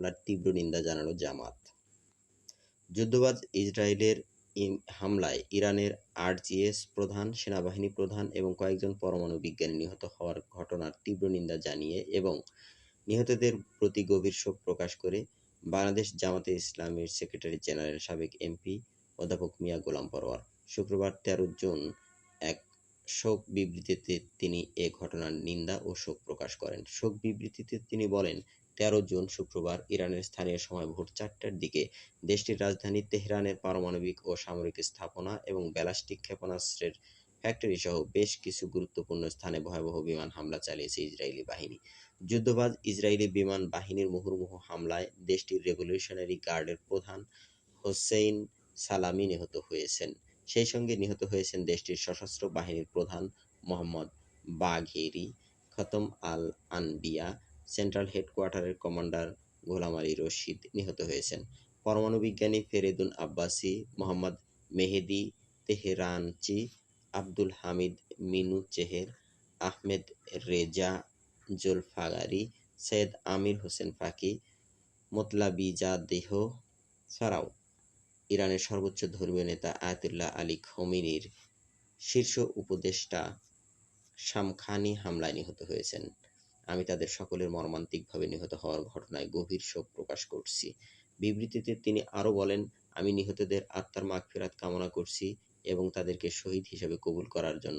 হামলার তীব্র নিন্দা জানালো জামাত। যুদ্ধবাজ ইসরায়েলের হামলায় ইরানের আরজিএস প্রধান, সেনাবাহিনী প্রধান এবং কয়েকজন পরমাণু বিজ্ঞানী নিহত হওয়ার ঘটনার তীব্র নিন্দা জানিয়ে এবং নিহতদের প্রতি গভীর শোক প্রকাশ করে বাংলাদেশ জামাতে ইসলামের সেক্রেটারি জেনারেল সাবেক এমপি অধ্যাপক মিয়া গোলাম পরোয়ার। শুক্রবার তেরো জুন এক শোক বিবৃতিতে তিনি এ ঘটনার নিন্দা ও শোক প্রকাশ করেন। শোক বিবৃতিতে তিনি বলেন তেরো জুন শুক্রবার ইরানের স্থানীয় সময় ভোর চারটার দিকে দেশটির রাজধানী তেহরানের পারমাণবিক ও সামরিক স্থাপনা এবং ব্যালাস্টিক ক্ষেপণাস্ত্রের ফ্যাক্টরি সহ বেশ কিছু গুরুত্বপূর্ণ স্থানে ভয়াবহ বিমান হামলা চালিয়েছে ইসরায়েলি বাহিনী। যুদ্ধবাজ ইসরায়েলি বিমান বাহিনীর মুহুর্মুহু হামলায় দেশটির রেভলিউশনারি গার্ডের প্রধান হোসেইন সালামি নিহত হয়েছেন। সেই সঙ্গে নিহত হয়েছেন দেশটির সশস্ত্র বাহিনীর প্রধান Mohammad Bagheri Khatam Al Anbiya central হেডকোয়ার্টারের commander Gholam Ali Rashid নিহত হয়েছেন। পরমাণু বিজ্ঞানী ফেরেদুন আব্বাসি, মোহাম্মদ মেহেদি তেহরানচি, আব্দুল হামিদ মিনু চেহের, আহমেদ রেজা জুলফাগারি, সৈয়দ আমির হোসেন ফাকি, মোতলাবিজাদেহ ছাড়াও ইরানের সর্বোচ্চ ধর্মীয় নেতা আয়াতুল্লাহ আলী খমিনির শীর্ষ উপদেষ্টা শামখানি হামলায় নিহত হয়েছেন। আমি তাদের সকলের মর্মান্তিকভাবে নিহত হওয়ার ঘটনায় গভীর শোক প্রকাশ করছি। বিবৃতিতে তিনি আরও বলেন, আমি নিহতদের আত্মার মাগফিরাত কামনা করছি এবং তাদেরকে শহীদ হিসেবে কবুল করার জন্য